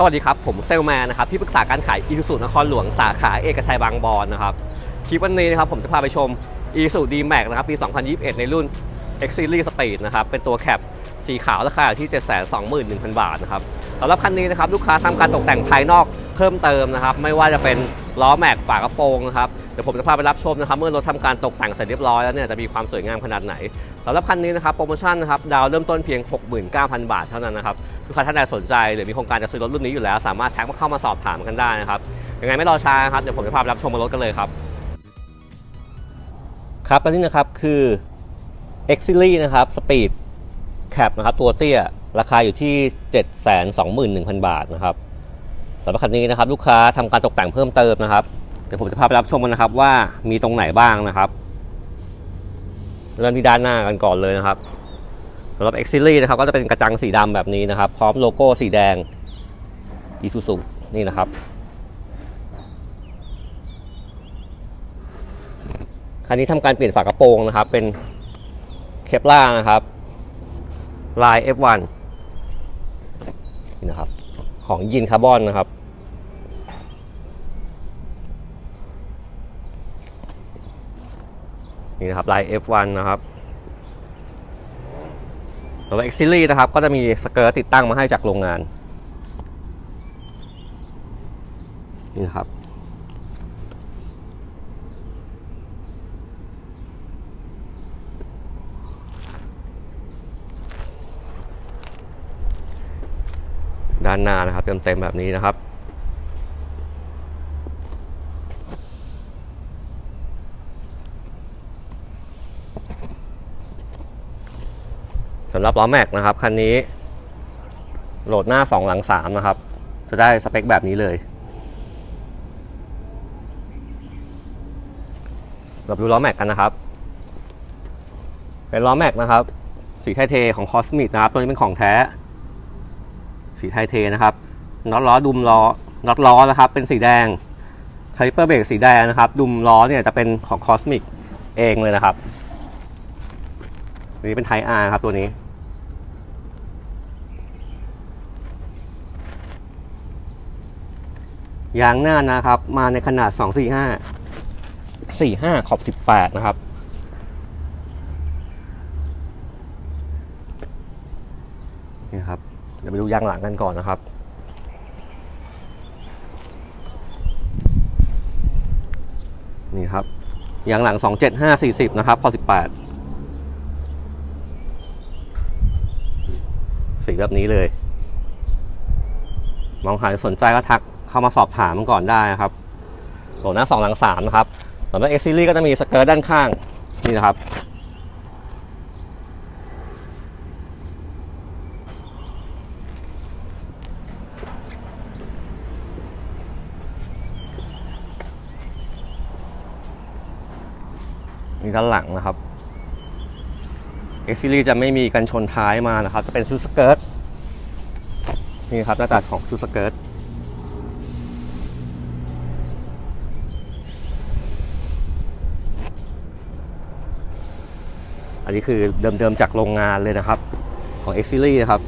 สวัสดีครับ ผมเซลแมนนะครับที่ปรึกษาการขายอีซูซูนครหลวงสาขาเอกชัยบางบอนนะครับคลิปวันนี้นะครับผมจะพาไปชมอีซูดีแม็กนะครับปี 2021 ในรุ่น X Series Speed นะครับเป็นตัวแคปสีขาวราคาที่ 721,000 บาทนะครับสำหรับคันนี้นะครับลูกค้าทำการตกแต่งภายนอก เพิ่มเติมนะครับ ไม่ว่าจะเป็นล้อแม็กฝากระโปรงนะครับเดี๋ยวผมจะพาไปรับชมนะครับ เมื่อรถทำการตกแต่งเสร็จเรียบร้อยแล้วเนี่ยจะมีความสวยงามขนาดไหนสำหรับคันนี้นะครับโปรโมชั่นนะครับดาวเริ่มต้นเพียง 69,000 บาทเท่านั้นนะครับลูกค้าท่านใดสนใจหรือมีโครงการจะซื้อรถรุ่นนี้อยู่แล้ว สามารถแท็กมาเข้ามาสอบถามกันได้นะครับยังไงไม่รอช้าครับเดี๋ยวผมจะพาไปรับชมรถกันเลยครับครับและนี่นะครับคือ X Series นะครับ Speed Cap นะครับตัวเตี้ย ราคาอยู่ที่ 721,000 บาทนะครับำหรับคันนี้นะครับ ลูกค้าทำการตกแต่งเพิ่มเติมนะครับเดี๋ยวผมจะพาไปรับชมกันนะครับว่ามีตรงไหนบ้างนะครับเริ่มที่ด้านหน้ากันก่อนเลยนะครับสำหรับ X Series นะครับก็จะเป็นกระจังสีดำแบบนี้นะครับ พร้อมโลโก้สีแดง Isuzu นี่นะครับคันนี้ทำการเปลี่ยนฝากระโปรงนะครับ เป็นเคปล่านะครับ ลาย F1 นี่นะครับ ของยินคาร์บอนนะครับ นี่นะครับลาย F1 นะครับสำหรับ X Series นะครับ ก็จะมีสเกิร์ตติดตั้งมาให้จากโรงงาน นี่นะครับ ด้านหน้านะครับเต็มๆแบบนี้นะครับำหรับล้อแม็กนะครับ คันนี้ โหลดหน้า 2 หลัง 3 นะครับ จะได้สเปคแบบนี้เลยเราดูล้อแม็กกันนะครับ เป็นล้อแม็กนะครับ สีไทเทของคอสมิกนะครับ ตัวนี้เป็นของแท้ สีไทเทนะครับน็อตล้อดุมล้อน็อตล้อนะครับ เป็นสีแดงคาลิเปอร์เบรกสีแดงนะครับ ดุมล้อเนี่ยจะเป็นของคอสมิกเองเลยนะครับ นี้เป็นไทอาร์ครับตัวนี้ ยางหน้านะครับ มาในขนาด 245 45 ขอบ 18 นะครับ นี่ครับ เดี๋ยวไปดูยางหลังกันก่อนนะครับ นี่ครับ ยางหลัง 275 40 นะครับ ขอบ 18 สีแบบนี้เลย มองหาสนใจก็ทัก เข้ามาสอบถามมันก่อนได้นะครับโหลดหน้าสองหลังสามนะครับสำหรับ X Series ก็จะมีสเกิร์ตด้านข้างนี่นะครับนี่ด้านหลังนะครับ X Series จะไม่มีกันชนท้ายมานะครับ จะเป็นชุดสเกิร์ตนี่ครับหน้าตาของชุดสเกิร์ต อันนี้คือเดิมๆจากโรงงานเลยนะครับ ของ X Series นะครับ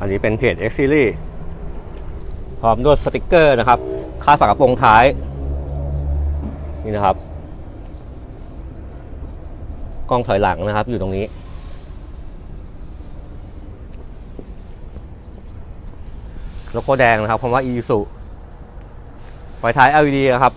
อันนี้เป็นเพจ X Series พร้อมด้วยสติกเกอร์นะครับคาดฝากระโปรงท้าย นี่นะครับ กล้องถอยหลังนะครับอยู่ตรงนี้ โลโก้แดงนะครับคำว่า i s u ไฟท้าย LED นะครับ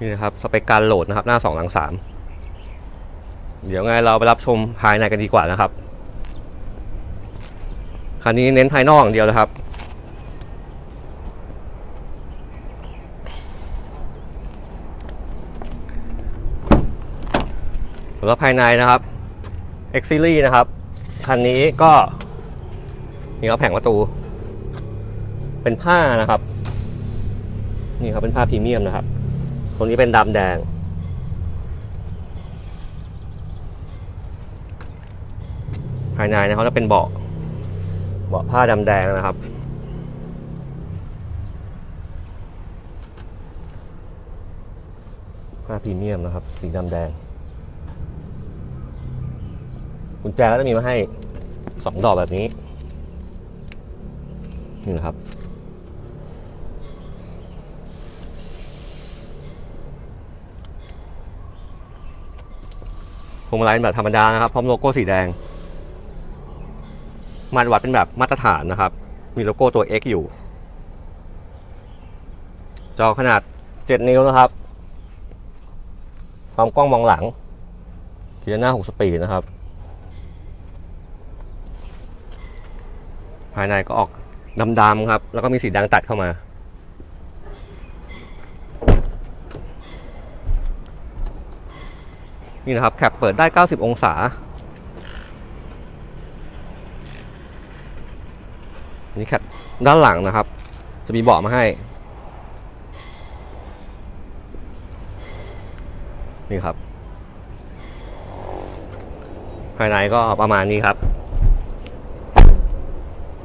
นี่นะครับ สเปคการโหลดนะครับ หน้า 2 หลัง 3 เดี๋ยวไงเราไปรับชมภายในกันดีกว่านะครับ คันนี้เน้นภายนอกอย่างเดียวนะครับ สำหรับภายในนะครับ X Series นะครับ คันนี้ก็นี่ครับแผงประตู เป็นผ้านะครับ นี่ครับเป็นผ้าพรีเมียมนะครับ ตรงนี้เป็นดำแดง ภายในนะครับจะเป็นเบาะเบาะผ้าดำแดงนะครับผ้าพรีเมียมนะครับ สีดำแดง กุญแจก็จะมีมาให้สองดอกแบบนี้ นี่นะครับ พวงมาลัยเป็นแบบธรรมดานะครับ พร้อมโลโก้สีแดง มาตรวัดเป็นแบบมาตรฐานนะครับ มีโลโก้ตัว X อยู่ จอขนาด 7 นิ้วนะครับ ความกล้องมองหลังเกียร์หน้า 6 สปีดนะครับ ภายในก็ออกดำๆครับ แล้วก็มีสีแดงตัดเข้ามา นี่นะครับแคปเปิดได้ 90 องศา นี่แคปด้านหลังนะครับ จะมีเบาะมาให้ นี่ครับ ภายในก็ประมาณนี้ครับ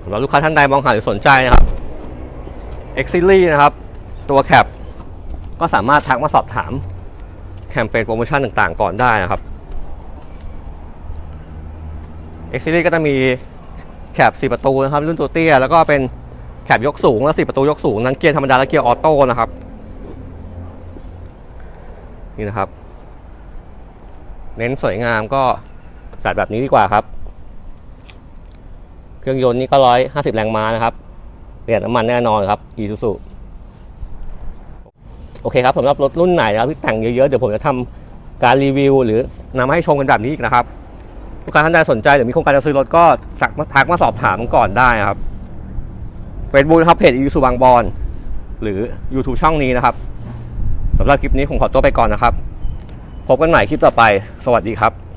ำหรับลูกค้าท่านใดมองหาหรือสนใจนะครับ X Series นะครับ ตัวแคปก็สามารถทักมาสอบถามแคมเปญโปรโมชั่นต่างๆ ก่อนได้นะครับ X Series ก็จะมีแคป4ประตูนะครับ รุ่นตัวเตี้ย แล้วก็เป็นแคปยกสูงและ4ประตูยกสูงทั้งเกียร์ธรรมดาและเกียร์ออโต้นะครับนี่นะครับ เน้นสวยงามก็จัดแบบนี้ดีกว่าครับ เครื่องยนต์นี่ก็ร้อยห้าสิบแรงม้านะครับประหยัดน้ำมันแน่นอนครับ Isuzu โอเคครับสำหรับรถรุ่นไหนนะครับที่แต่งเยอะๆ เดี๋ยวผมจะทำการรีวิว หรือนำมาให้ชมกันแบบนี้อีกนะครับลูกค้าท่านใดสนใจหรือมีโครงการจะซื้อรถก็สักมาทักมาสอบถามก่อนได้ครับเฟซบุ๊กครับเพจ Isuzu บางบอนหรือ YouTube ช่องนี้นะครับสำหรับคลิปนี้ผมขอตัวไปก่อนนะครับ พบกันใหม่คลิปต่อไป สวัสดีครับ